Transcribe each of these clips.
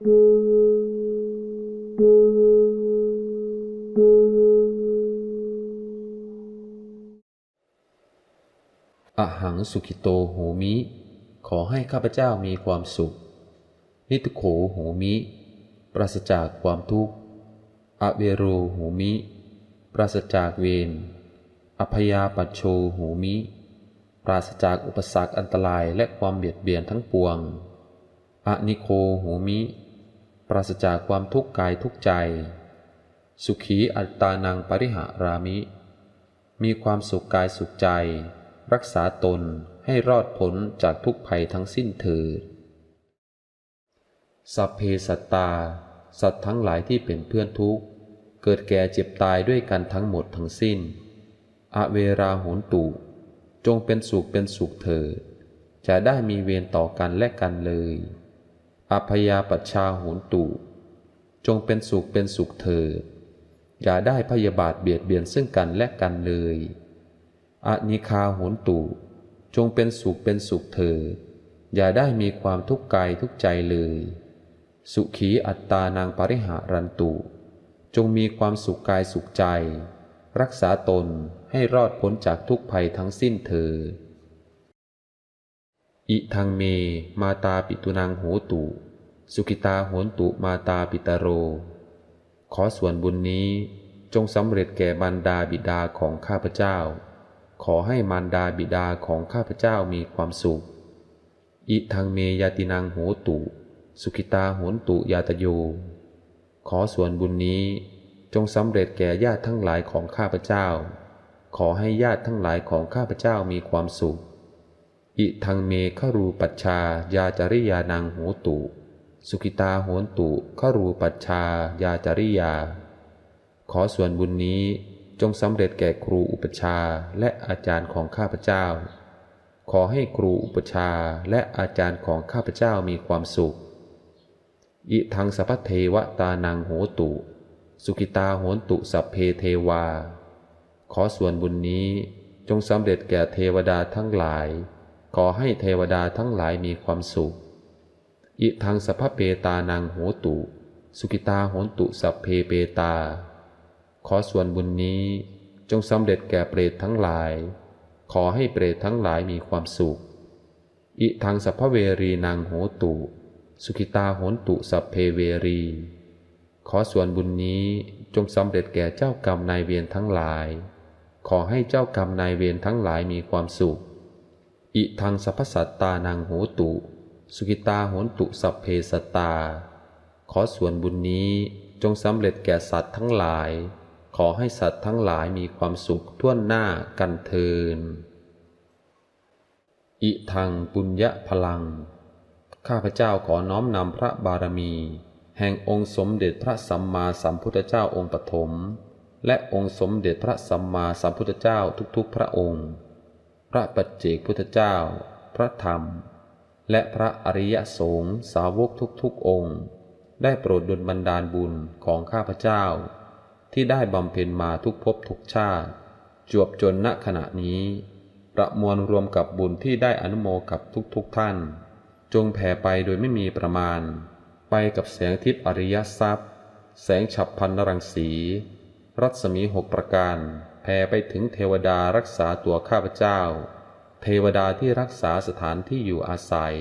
อหังสุขิโตโหมิ ขอให้ข้าพเจ้ามีความสุข นิทุโขโหมิ ปราศจากความทุกข์ อเวโรโหมิ ปราศจากเวร อพยาปัชโชโหมิ ปราศจากอุปสรรคอันตรายและความเบียดเบียนทั้งปวง อนิโคโหมิ ปราศจากความทุกข์กายทุกใจ สุขีอัตตานังปริหารามิ มีความสุขกายสุขใจ รักษาตนให้รอดพ้นจากทุกภัยทั้งสิ้นเถิดสัพเพสัตตา สัตว์ทั้งหลายที่เป็นเพื่อนทุกข์ เกิดแก่เจ็บตายด้วยกันทั้งหมดทั้งสิ้น อเวราโหนตุ จงเป็นสุขเป็นสุขเถิด จะได้มีเวรต่อกันและกันเลย อพยาปัชชาโหนตุจงเป็นสุขเป็นสุขเถิดอย่าได้พยาบาทเบียดเบียนซึ่งกันและกันเลยอนิคาโหนตุจงเป็นสุขเป็นสุขเถิดอย่าได้มีความทุกข์กายทุกใจเลย สุขีอัตตานางปริหารันตุ จงมีความสุขกายสุขใจ รักษาตนให้รอดพ้นจากทุกภัยทั้งสิ้นเถิดอิทังเม มาตาปิตุนางโหตุ สุขิตาโหนตุมาตาปิตโร ขอส่วนบุญนี้จงสำเร็จแก่บรรดาบิดาของข้าพเจ้า ขอให้มารดาบิดาของข้าพเจ้ามีความสุข อิทังเมยาตินางโหตุ สุขิตาโหนตุยาตโย ขอส่วนบุญนี้จงสำเร็จแก่ญาติทั้งหลายของข้าพเจ้า ขอให้ญาติทั้งหลายของข้าพเจ้ามีความสุข อิทังเมขรูปัชชายาจริยานางโหตุ สุขิตาโหนตุขรูปัชชายาจริยา ขอส่วนบุญนี้จงสำเร็จแก่ครูอุปชาและอาจารย์ของข้าพเจ้า ขอให้ครูอุปชาและอาจารย์ของข้าพเจ้ามีความสุข อิทังสัพพเทวตานังโหตุ สุขิตาโหนตุสัพเพเทวา ขอส่วนบุญนี้จงสำเร็จแก่เทวดาทั้งหลาย ขอให้เทวดาทั้งหลายมีความสุข อิทังสัพเปตานังโหตุ สุขิตาโหตุสัพเพเปตา ขอส่วนบุญนี้จงสำเร็จแก่เปรตทั้งหลาย ขอให้เปรตทั้งหลายมีความสุข อิทังสัพเวรีนางโหตุ สุขิตาโหนตุสัพเพเวรี ขอส่วนบุญนี้จงสำเร็จแก่เจ้ากรรมนายเวรทั้งหลาย ขอให้เจ้ากรรมนายเวรทั้งหลายมีความสุข อิทังสัพสัตตานังโหตุ สุขิตาโหนตุสัพเพสตา ขอส่วนบุญนี้จงสำเร็จแก่สัตว์ทั้งหลาย ขอให้สัตว์ทั้งหลายมีความสุขทั่วหน้ากันเทิน อิทังปุญญพลัง ข้าพเจ้าขอน้อมนำพระบารมี แห่งองค์สมเด็จพระสัมมาสัมพุทธเจ้าองค์ปฐมและองค์สมเด็จพระสัมมาสัมพุทธเจ้าทุกๆพระองค์ พระปัจเจกพุทธเจ้า พระธรรม และพระอริยสงฆ์สาวกทุกๆองค์ ได้โปรดดลบันดาลบุญของข้าพเจ้า ที่ได้บำเพ็ญมาทุกภพทุกชาติ จวบจนณขณะนี้ ประมวลรวมกับบุญที่ได้อนุโมกับทุกๆทท่าน จงแผ่ไปโดยไม่มีประมาณ ไปกับแสงทิพย์อริยทรัพย์ แสงฉับพันนรังสี รัศมีหกประการ แผ่ไปถึงเทวดารักษาตัวข้าพเจ้า เทวดาที่รักษาสถานที่อยู่อาศัย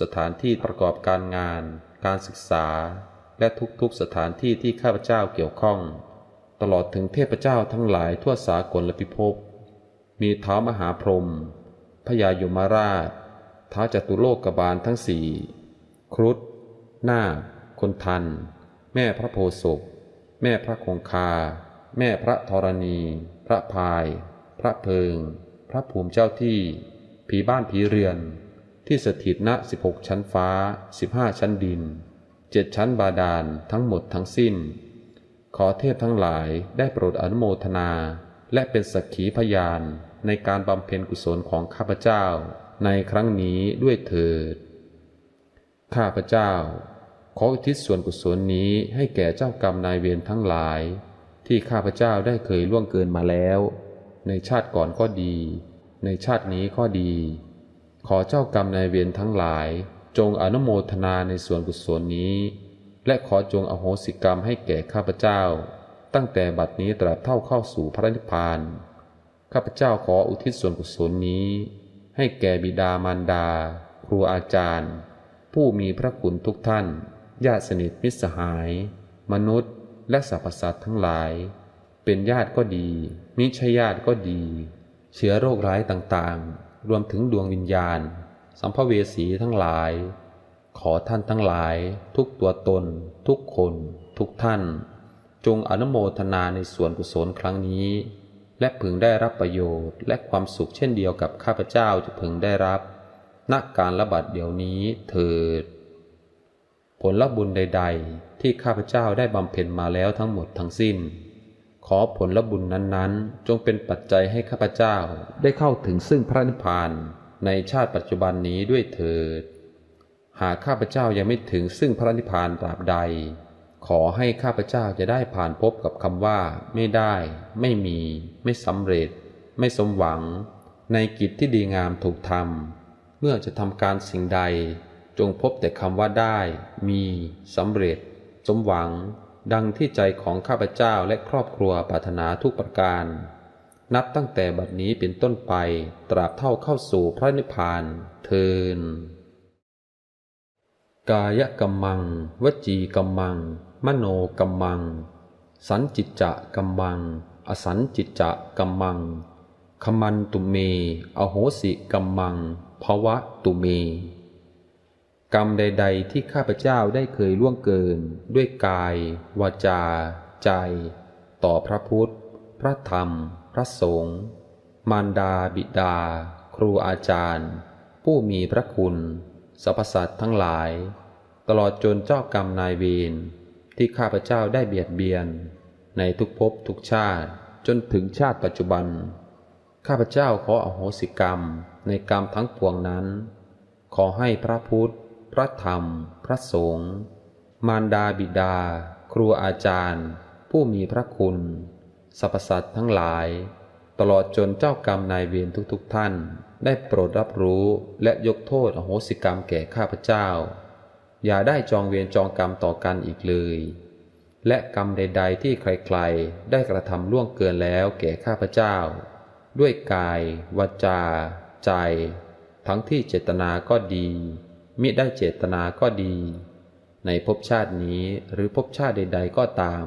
สถานที่ประกอบการงาน การศึกษา และทุกๆสถานที่ที่ข้าพเจ้าเกี่ยวข้อง ตลอดถึงเทพเจ้าทั้งหลายทั่วสากลและพิภพ มีเท้ามหาพรหมพญายมราชท้าจตุโลกบาลทั้งสี่ครุฑนาคคนทัน แม่พระโพศพแม่พระคงคา แม่พระธรณี พระพาย พระเพิง ระภูมิเจ้าที่ ผีบ้านผีเรือน ที่สถิตณ 16 ชั้นฟ้า 15 ชั้นดินเจ็ดชั้นบาดาลทั้งหมดทั้งสิ้น ขอเทพทั้งหลายได้โปรดอนุโมทนา และเป็นสักขีพยานในการบำเพ็ญกุศลของข้าพเจ้า ในครั้งนี้ด้วยเถิด ข้าพเจ้า ขออุทิศส่วนกุศลนี้ให้แก่เจ้ากรรมนายเวรทั้งหลาย ที่ข้าพเจ้าได้เคยล่วงเกินมาแล้ว ในชาติก่อนก็ดี ในชาตินี้ก็ดี ขอเจ้ากรรมนายเวรทั้งหลาย จงอนุโมทนาในส่วนกุศลนี้ และขอจงอโหสิกรรมให้แก่ข้าพเจ้า ตั้งแต่บัดนี้ตราบเท่าเข้าสู่พระนิพพาน ข้าพเจ้าขออุทิศส่วนกุศลนี้ ให้แก่บิดามารดา ครูอาจารย์ ผู้มีพระคุณทุกท่าน ญาติสนิทมิตรสหาย มนุษย์ และสรรพสัตว์ทั้งหลาย เป็นญาติก็ดี มิใช่ญาติก็ดี เชื้อโรคร้ายต่างๆ รวมถึงดวงวิญญาณ สัมภเวสีทั้งหลาย ขอท่านทั้งหลาย ทุกตัวตน ทุกคน ทุกท่าน จงอนุโมทนาในส่วนกุศลครั้งนี้ และพึงได้รับประโยชน์และความสุขเช่นเดียวกับข้าพเจ้าจะพึงได้รับณการระบาดเดี๋ยวนี้เถิด ผลลบุญใด ๆ ที่ข้าพเจ้าได้บำเพ็ญมาแล้วทั้งหมดทั้งสิ้น ขอผลบุญนั้นๆ จงเป็นปัจจัยให้ข้าพเจ้าได้เข้าถึงซึ่งพระนิพพานในชาติปัจจุบันนี้ด้วยเถิด หากข้าพเจ้ายังไม่ถึงซึ่งพระนิพพานตราบใด ขอให้ข้าพเจ้าจะได้ผ่านพบกับคำว่า ไม่ได้ ไม่มี ไม่สำเร็จ ไม่สมหวัง ในกิจที่ดีงามถูกทำเมื่อจะทำการสิ่งใด จงพบแต่คำว่าได้ มีสำเร็จ สมหวัง ดังที่ใจของข้าพเจ้าและครอบครัวปรารถนาทุกประการ นับตั้งแต่บัดนี้เป็นต้นไปตราบเท่าเข้าสู่พระนิพพานเทินกายกัมมัง วจีกัมมัง มโนกัมมัง สันจิตจะกัมมัง อสันจิตจะกัมมังขมันตุเม อโหสิกัมมังภวะตุเม กรรมใด ๆ ที่ข้าพเจ้าได้เคยล่วงเกิน ด้วยกาย วาจา ใจ ต่อพระพุทธ พระธรรม พระสงฆ์มารดาบิดา ครูอาจารย์ ผู้มีพระคุณสรรพสัตว์ทั้งหลาย ตลอดจนเจ้ากรรมนายเวรที่ข้าพเจ้าได้เบียดเบียน ในทุกภพทุกชาติจนถึงชาติปัจจุบัน ข้าพเจ้าขออโหสิกรรมในกรรมทั้งปวงนั้น ขอให้พระพุทธ พระธรรม พระสงฆ์มารดาบิดา ครูอาจารย์ ผู้มีพระคุณสรรพสัตว์ทั้งหลาย ตลอดจนเจ้ากรรมนายเวรทุกๆทท่าน ได้โปรดรับรู้และยกโทษอโหสิกรรมแก่ข้าพเจ้า อย่าได้จองเวรจองกรรมต่อกันอีกเลย และกรรมใด ๆ ที่ใครๆ ได้กระทำล่วงเกินแล้วแก่ข้าพเจ้า ด้วยกาย วาจา ใจ ทั้งที่เจตนาก็ดี มิได้เจตนาก็ดี ในภพชาตินี้หรือภพชาติใด ๆ ก็ตาม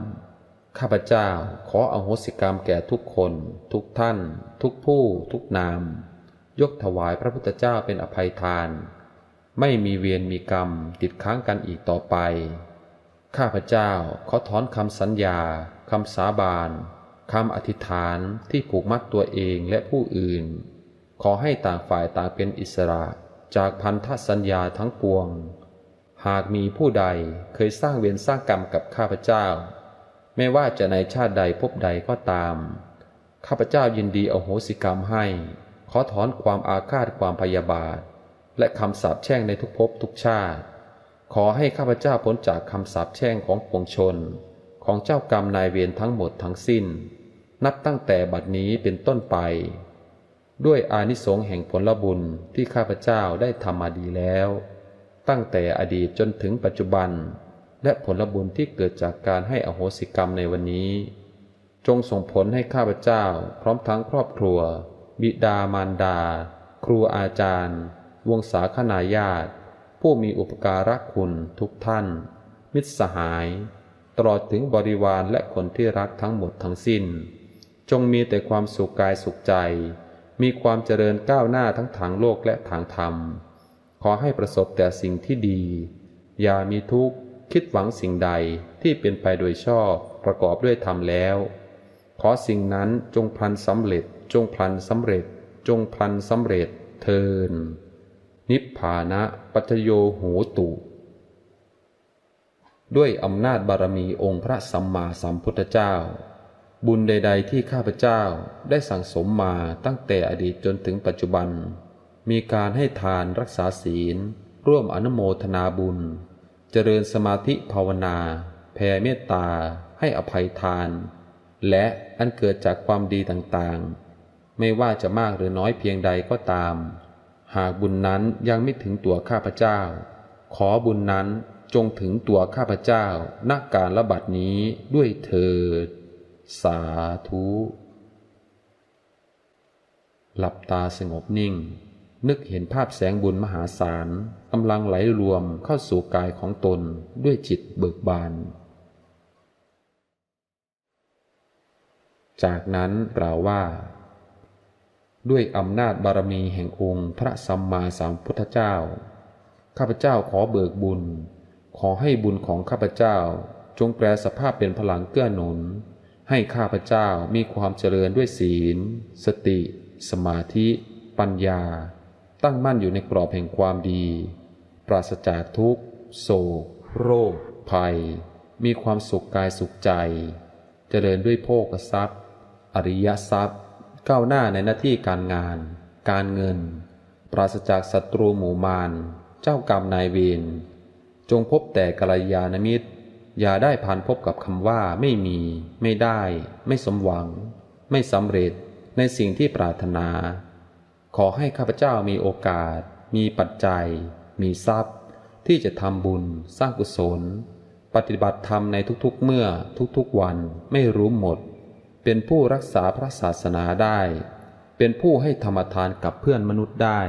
ข้าพเจ้าขออโหสิกรรมแก่ทุกคน ทุกท่าน ทุกผู้ ทุกนาม ยกถวายพระพุทธเจ้าเป็นอภัยทาน ไม่มีเวียนมีกรรมติดค้างกันอีกต่อไป ข้าพเจ้าขอถอนคำสัญญาคำสาบานคำอธิษฐานที่ผูกมัดตัวเองและผู้อื่น ขอให้ต่างฝ่ายต่างเป็นอิสระ จากพันธสัญญาทั้งปวง หากมีผู้ใดเคยสร้างเวรสร้างกรรมกับข้าพเจ้า ไม่ว่าจะในชาติใดพบใดก็ตาม ข้าพเจ้ายินดีอโหสิกรรมให้ ขอถอนความอาฆาตความพยาบาท และคำสาปแช่งในทุกภพทุกชาติ ขอให้ข้าพเจ้าพ้นจากคำสาปแช่งของปวงชน ของเจ้ากรรมนายเวรทั้งหมดทั้งสิ้น นับตั้งแต่บัดนี้เป็นต้นไป ด้วยอานิสงส์แห่งผลบุญที่ข้าพเจ้าได้ทำมาดีแล้ว ตั้งแต่อดีตจนถึงปัจจุบัน และผลบุญที่เกิดจากการให้อโหสิกรรมในวันนี้ จงส่งผลให้ข้าพเจ้า พร้อมทั้งครอบครัว บิดามารดา ครูอาจารย์ วงศาคณาญาติ ผู้มีอุปการะคุณทุกท่าน มิตรสหาย ตลอดถึงบริวารและคนที่รักทั้งหมดทั้งสิ้น จงมีแต่ความสุขกายสุขใจ มีความเจริญก้าวหน้าทั้งทางโลกและทางธรรม ขอให้ประสบแต่สิ่งที่ดี อย่ามีทุกข์ คิดหวังสิ่งใดที่เป็นไปโดยชอบประกอบด้วยธรรมแล้ว ขอสิ่งนั้นจงพลันสำเร็จ จงพลันสำเร็จ จงพลันสำเร็จเทิน นิพพานะปัจโยโหตุ ด้วยอำนาจบารมีองค์พระสัมมาสัมพุทธเจ้า บุญใด ๆ ที่ข้าพเจ้าได้สั่งสมมาตั้งแต่อดีตจนถึงปัจจุบัน มีการให้ทานรักษาศีล ร่วมอนุโมทนาบุญ เจริญสมาธิภาวนา แผ่เมตตา ให้อภัยทาน และอันเกิดจากความดีต่างๆ ไม่ว่าจะมากหรือน้อยเพียงใดก็ตาม หากบุญนั้นยังไม่ถึงตัวข้าพเจ้า ขอบุญนั้นจงถึงตัวข้าพเจ้าณการระบัดนี้ด้วยเถิด สาธุ หลับตาสงบนิ่ง นึกเห็นภาพแสงบุญมหาศาลกำลังไหลรวมเข้าสู่กายของตนด้วยจิตเบิกบาน จากนั้นกล่าวว่า ด้วยอำนาจบารมีแห่งองค์พระสัมมาสัมพุทธเจ้า ข้าพเจ้าขอเบิกบุญ ขอให้บุญของข้าพเจ้าจงแปลสภาพเป็นพลังเกื้อหนุน ให้ข้าพเจ้ามีความเจริญด้วยศีล สติ สมาธิ ปัญญา ตั้งมั่นอยู่ในกรอบแห่งความดี ปราศจากทุกข์ โศก โรค ภัย มีความสุขกายสุขใจ เจริญด้วยโภคทรัพย์ อริยทรัพย์ ก้าวหน้าในหน้าที่การงาน การเงิน ปราศจากศัตรูหมู่มาร เจ้ากรรมนายเวร จงพบแต่กัลยาณมิตร อย่าได้ผ่านพบกับคำว่าไม่มี ไม่ได้ ไม่สมหวัง ไม่สำเร็จในสิ่งที่ปรารถนา ขอให้ข้าพเจ้ามีโอกาส มีปัจจัย มีทรัพย์ ที่จะทำบุญ สร้างกุศล ปฏิบัติธรรมในทุกๆเมื่อทุกๆวันไม่รู้หมด เป็นผู้รักษาพระศาสนาได้ เป็นผู้ให้ธรรมทานกับเพื่อนมนุษย์ได้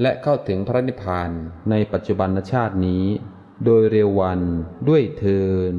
และเข้าถึงพระนิพพานในปัจจุบันชาตินี้ โดยเร็ววันด้วยเทิน